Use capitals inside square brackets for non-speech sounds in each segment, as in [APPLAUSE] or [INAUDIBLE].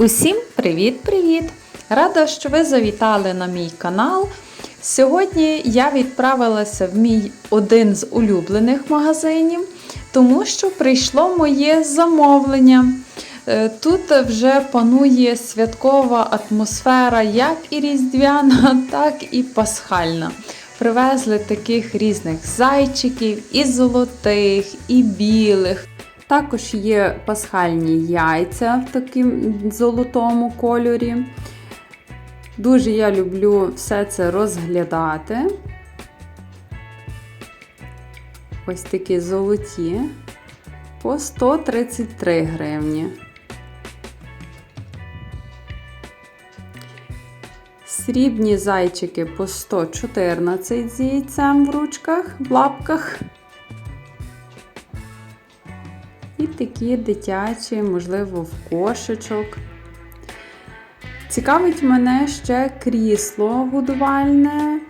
Усім привіт-привіт! Рада, що ви завітали на мій канал. Сьогодні я відправилася в мій один з улюблених магазинів, тому що прийшло моє замовлення. Е, Тут вже панує святкова атмосфера, як і різдвяна, [LAUGHS] так і пасхальна. Привезли таких різних зайчиків, і золотих, і білих. Також є пасхальні яйця в такому золотому кольорі. Дуже я люблю все це розглядати. Ось такі золоті по 133 гривні. Срібні зайчики по 114 з яйцем в ручках, в лапках. І такі дитячі, можливо, в кошечок. Цікавить мене ще крісло годувальне.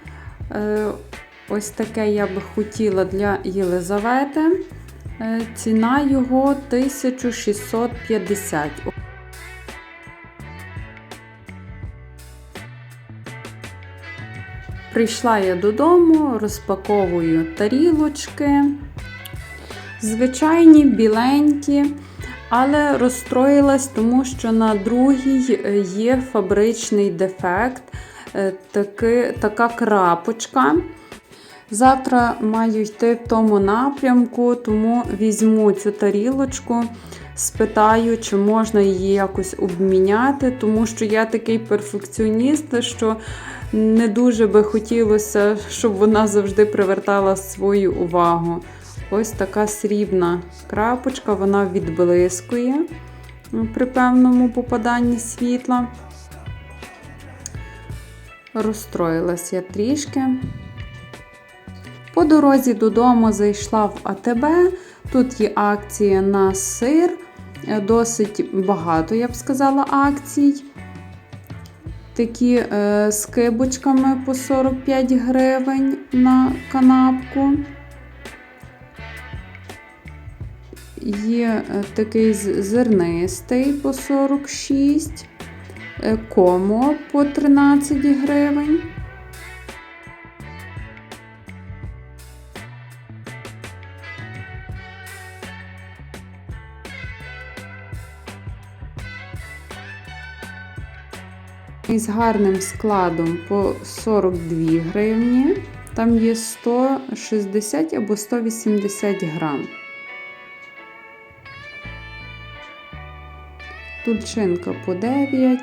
Е, Ось таке я би хотіла для Єлизавети. Е, Ціна його 1650. Прийшла я додому, розпаковую тарілочки. Звичайні біленькі, але розстроїлась, тому що на другій е, є фабричний дефект, е, таки, така крапочка. Завтра маю йти в тому напрямку, тому візьму цю тарілочку, спитаю, чи можна її якось обміняти, тому що я такий перфекціоніст, що не дуже би хотілося, щоб вона завжди привертала свою увагу. Ось така срібна крапочка, вона відблискує при певному попаданні світла. Розстроїлась я трішки. По дорозі додому зайшла в АТБ. Тут є акція на сир, досить багато, я б сказала, акцій. Такі е, з кибочками по 45 гривень на канапку. Є е, такий зернистий по 46, е, комо по 13 гривень. Із гарним складом по 42 гривні. Там є 160 або 180 грам. Тульчинка по 9,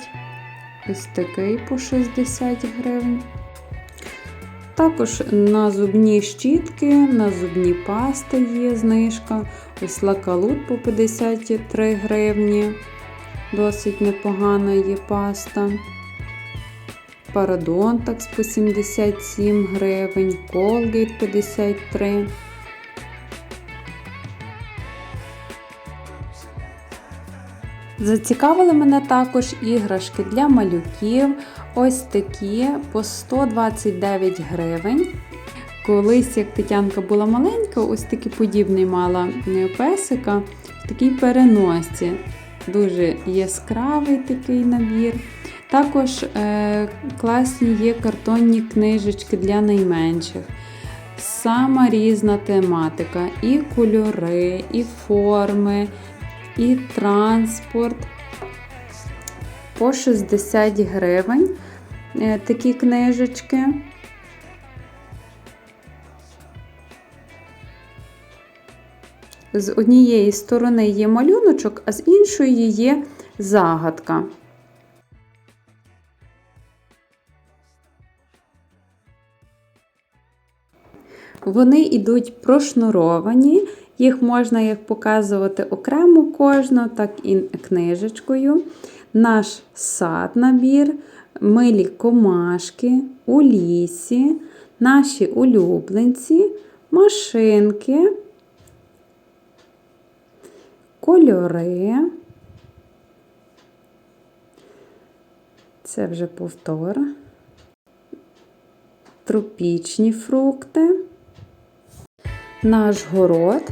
ось такий по 60 гривень. Також на зубні щітки, на зубні пасти є знижка. Ось лакалут по 53 гривні. Досить непогана є паста. Парадонтакс по 77 гривень, Colgate 53 Зацікавили мене також іграшки для малюків. Ось такі по 129 гривень. Колись, як Тетянка була маленька, ось такий подібний мала песика в такій переносці. Дуже яскравий такий набір. Також е, класні є картонні книжечки для найменших. Сама різна тематика. І кольори, і форми, і транспорт. По 60 гривень е, такі книжечки. З однієї сторони є малюночок, а з іншої є загадка. Вони йдуть прошнуровані, їх можна як показувати окремо кожну, так і книжечкою. Наш сад набір, милі комашки, у лісі, наші улюбленці, машинки, кольори. Це вже повтор. Тропічні фрукти наш город.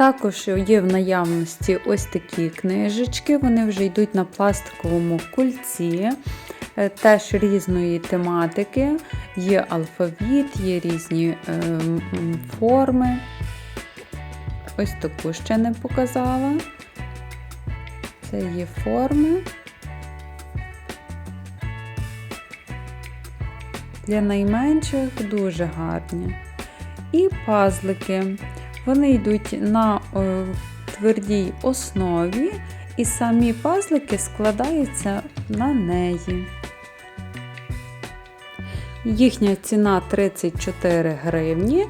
Також є в наявності ось такі книжечки, вони вже йдуть на пластиковому кульці, е, теж різної тематики. Є алфавіт, є різні е, форми. Ось таку ще не показала. Це є форми. Для найменших дуже гарні. І пазлики. Вони йдуть на е, твердій основі, і самі пазлики складаються на неї. Їхня ціна 34 гривні.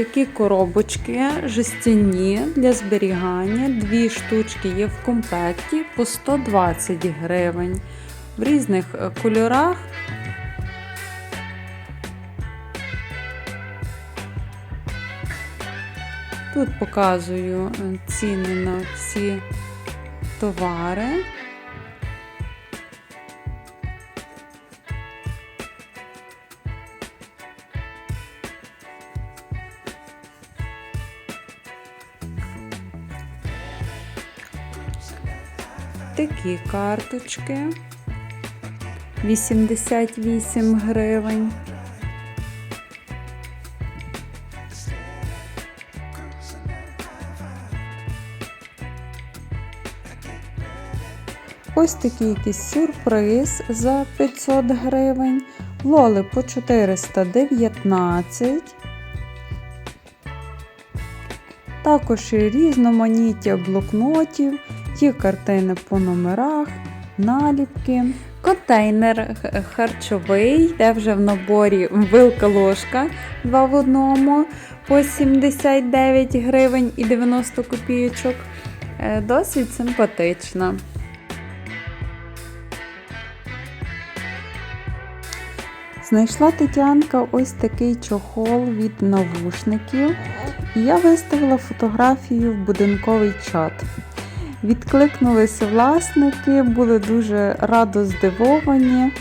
Такі коробочки жестяні для зберігання. Дві штучки є в комплекті по 120 гривень. В різних е, кольорах. Тут показую е, ціни на всі товари. Такі карточки 88 гривень. Ось такий якийсь сюрприз за 500 гривень. Лоли по 419. Також і різноманіття блокнотів, є картини по номерах, наліпки. Контейнер харчовий, де вже в наборі вилка ложка 2 в одному по 79 гривень і 90 копійочок. Е, Досить симпатична. Знайшла Тетянка ось такий чохол від навушників. І я виставила фотографію в будинковий чат. Відкликнулися власники, були дуже радо здивовані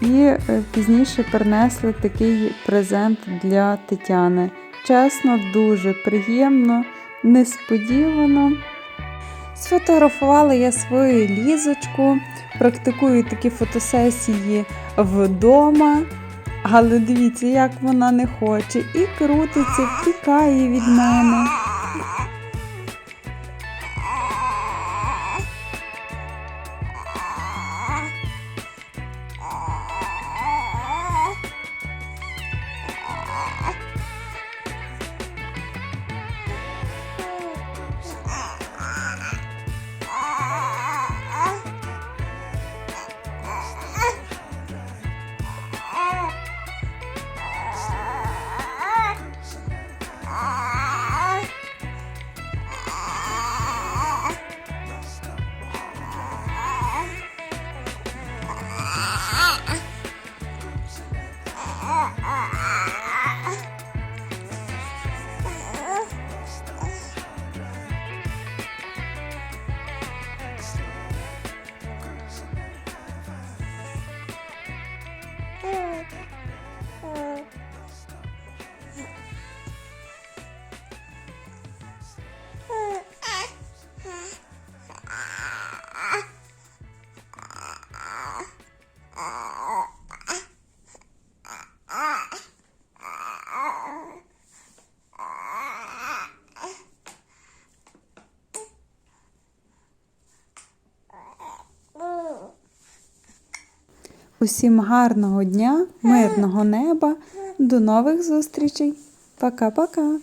і е, пізніше принесли такий презент для Тетяни. Чесно, дуже приємно, несподівано. Сфотографувала я свою лізочку, практикую такі фотосесії вдома. Але дивіться, як вона не хоче, і крутиться, втікає від мене. Усім гарного дня, мирного неба. До нових зустрічей. Пока-пока.